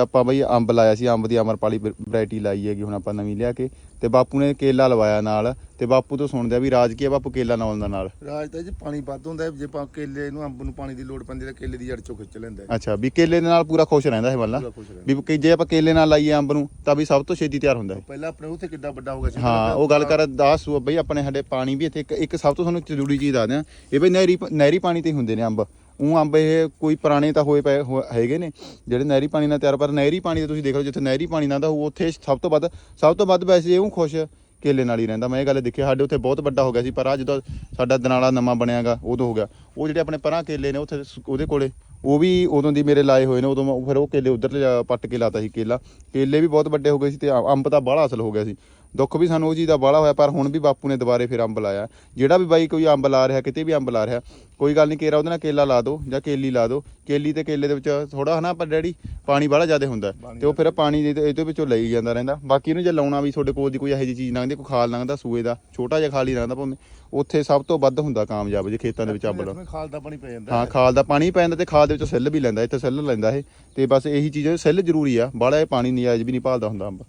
ਆਪਾਂ ਬਈ ਅੰਬ ਲਾਇਆ ਸੀ ਅੰਬ ਦੀ ਅਮਰਪਾਲੀ ਵੈਰਾਈਟੀ ਲਾਈ ਹੈਗੀ ਹੁਣ ਆਪਾਂ ਨਵੀਂ ਲਿਆ ਕੇ ਤੇ ਬਾਪੂ ਨੇ ਕੇਲਾ ਲਵਾਇਆ ਨਾਲ ਤੇ ਬਾਪੂ ਤੋਂ ਸੁਣਦੇ ਆ ਵੀ ਰਾਜ ਕੀ ਆ ਬਾਪੂ ਕੇਲਾ ਨਾਲ ਦਾ ਨਾਲ? ਰਾਜ ਤਾਂ ਜੀ ਪਾਣੀ ਵੱਧ ਹੁੰਦਾ ਹੈ, ਜੇ ਪਾ ਕੇਲੇ ਨੂੰ ਅੰਬ ਨੂੰ ਪਾਣੀ ਦੀ ਲੋੜ ਪੈਂਦੀ ਤਾਂ ਕੇਲੇ ਦੀ ਜੜ ਚੋਂ ਖਿੱਚ ਲੈਂਦਾ ਹੈ। ਅੱਛਾ ਵੀ ਕੇਲੇ ਦੇ ਨਾਲ ਪੂਰਾ ਖੁਸ਼ ਰਹਿੰਦਾ ਇਹ ਮੱਲਾ ਪੂਰਾ ਖੁਸ਼ ਰਹਿੰਦਾ। ਵੀ ਕਿ ਜੇ ਆਪਾਂ ਕੇਲੇ ਨਾਲ ਲਾਈਏ ਅੰਬ ਨੂੰ ਤਾਂ ਵੀ ਸਭ ਤੋਂ ਛੇਤੀ ਤਿਆਰ ਹੁੰਦਾ ਹੈ। ਪਹਿਲਾਂ ਆਪਣੇ ਉੱਥੇ ਕਿੱਡਾ ਵੱਡਾ ਹੋ ਗਿਆ ਸੀ ਹਾਂ ਉਹ ਗੱਲ ਕਰ ਦੱਸ ਸੂ ਬਈ ਆਪਣੇ ਸਾਡੇ ਪਾਣੀ ਵੀ ਇੱਥੇ ਇੱਕ ਇੱਕ ਸਭ ਤੋਂ ਤੁਹਾਨੂੰ ਜ਼ਰੂਰੀ ਚੀਜ਼ ਦੱਸਦੇ ਆ ਇਹ ਬਈ ਨਹਿਰੀ ਨਹਿਰੀ ਪਾਣੀ ਤੇ ਹੀ ਹੁੰਦੇ ਨੇ ਅੰਬ। ਉਹ ਅੰਬ ਇਹ ਕੋਈ ਪੁਰਾਣੇ ਤਾਂ ਹੋਏ ਪਏ ਹੋ- ਹੈਗੇ ਨੇ ਜਿਹੜੇ ਨਹਿਰੀ ਪਾਣੀ ਨਾਲ ਤਿਆਰ ਪਰ ਨਹਿਰੀ ਪਾਣੀ ਦਾ ਤੁਸੀਂ ਦੇਖ ਲਓ ਜਿੱਥੇ ਨਹਿਰੀ ਪਾਣੀ ਨਾਲ ਦਾ ਹੋਊ, ਉੱਥੇ ਸਭ ਤੋਂ ਵੱਧ ਸਭ ਤੋਂ ਵੱਧ ਵੈਸੇ ਉਹ ਖੁਸ਼ ਕੇਲੇ ਨਾਲ ਹੀ ਰਹਿੰਦਾ। ਮੈਂ ਇਹ ਗੱਲ ਦੇਖਿਆ ਸਾਡੇ ਉੱਥੇ ਬਹੁਤ ਵੱਡਾ ਹੋ ਗਿਆ ਸੀ ਪਰ ਆ ਜਦੋਂ ਸਾਡਾ ਦਨਾਲਾ ਨਵਾਂ ਬਣਿਆਗਾ ਉਦੋਂ ਹੋ ਗਿਆ। ਉਹ ਜਿਹੜੇ ਆਪਣੇ ਪਰਾਂ ਕੇਲੇ ਨੇ ਉੱਥੇ ਸ- ਉਹਦੇ ਕੋਲੇ ਉਹ ਵੀ ਉਦੋਂ ਦੀ ਮੇਰੇ ਲਾਏ ਹੋਏ ਨੇ ਉਦੋਂ ਫਿਰ ਉਹ ਕੇਲੇ ਉਧਰ ਪੱਟ ਕੇ ਲਾਤਾ ਸੀ ਕੇਲਾ। ਕੇਲੇ ਵੀ ਬਹੁਤ ਵੱਡੇ ਹੋ ਗਏ ਸੀ ਤੇ ਅੰਬ ਤਾਂ ਬਾਹਲਾ ਅਸਲ ਹੋ ਗਿਆ ਸੀ। ਦੁੱਖ ਵੀ ਸਾਨੂੰ ਉਹ ਚੀਜ਼ ਦਾ ਬਾਹਲਾ ਹੋਇਆ ਪਰ ਹੁਣ ਵੀ ਬਾਪੂ ਨੇ ਦੁਬਾਰੇ ਫਿਰ ਅੰਬ ਲਾਇਆ। ਜਿਹੜਾ ਵੀ ਬਾਈ ਕੋਈ ਅੰਬ ਲਾ ਰਿਹਾ ਕਿਤੇ ਵੀ ਅੰਬ ਲਾ ਰਿਹਾ ਕੋਈ ਗੱਲ ਨਹੀਂ ਕੇਰਾ ਉਹਦੇ ਨਾਲ ਕੇਲਾ ਲਾ ਦਿਓ ਜਾਂ ਕੇਲੀ ਲਾ ਦਿਓ। ਕੇਲੀ ਤੇ ਕੇਲੇ ਦੇ ਵਿੱਚ ਥੋੜਾ ਹਨਾ ਪਰ ਡੈਡੀ ਪਾਣੀ ਬਾਹਲਾ ਜ਼ਿਆਦਾ ਹੁੰਦਾ। ਤੇ ਉਹ ਫਿਰ ਪਾਣੀ ਦੇ ਇਹਦੇ ਵਿੱਚੋਂ ਲਈ ਜਾਂਦਾ ਰਹਿੰਦਾ। ਬਾਕੀ ਇਹਨੂੰ ਜੇ ਲਾਉਣਾ ਵੀ ਤੁਹਾਡੇ ਕੋਲ ਦੀ ਕੋਈ ਇਹੋ ਜਿਹੀ ਚੀਜ਼ ਲੰਘਦੀ ਕੋਈ ਖਾਲ ਲੰਘਦਾ ਸੂਏ ਦਾ ਛੋਟਾ ਜਿਹਾ ਖਾਲ ਹੀ ਲੰਘਦਾ ਭਾਵੇਂ। ਉੱਥੇ ਸਭ ਤੋਂ ਵੱਧ ਹੁੰਦਾ ਕਾਮਯਾਬ ਜੇ ਖੇਤਾਂ ਦੇ ਵਿੱਚ ਲਾਉਣਾ। ਖਾਲ ਦਾ ਪਾਣੀ ਪੈ ਜਾਂਦਾ ਹਾਂ ਖਾਲ ਦਾ ਪਾਣੀ ਪੈ ਜਾਂਦਾ ਤੇ ਖਾਲ ਦੇ ਵਿੱਚੋਂ ਸੈੱਲ ਵੀ ਲੈਂਦਾ ਇੱਥੇ ਸੈੱਲ ਲੈਂਦਾ ਇਹ। ਤੇ ਬਸ ਇਹੀ ਚੀਜ਼ ਸੈੱਲ ਜ਼ਰੂਰੀ ਆ ਬਾਹਲਾ ਇਹ ਪਾਣੀ ਨਜਾਇਜ਼ ਵੀ ਨਹੀਂ ਭਾਲਦਾ ਹੁੰਦਾ ਅੰਬ।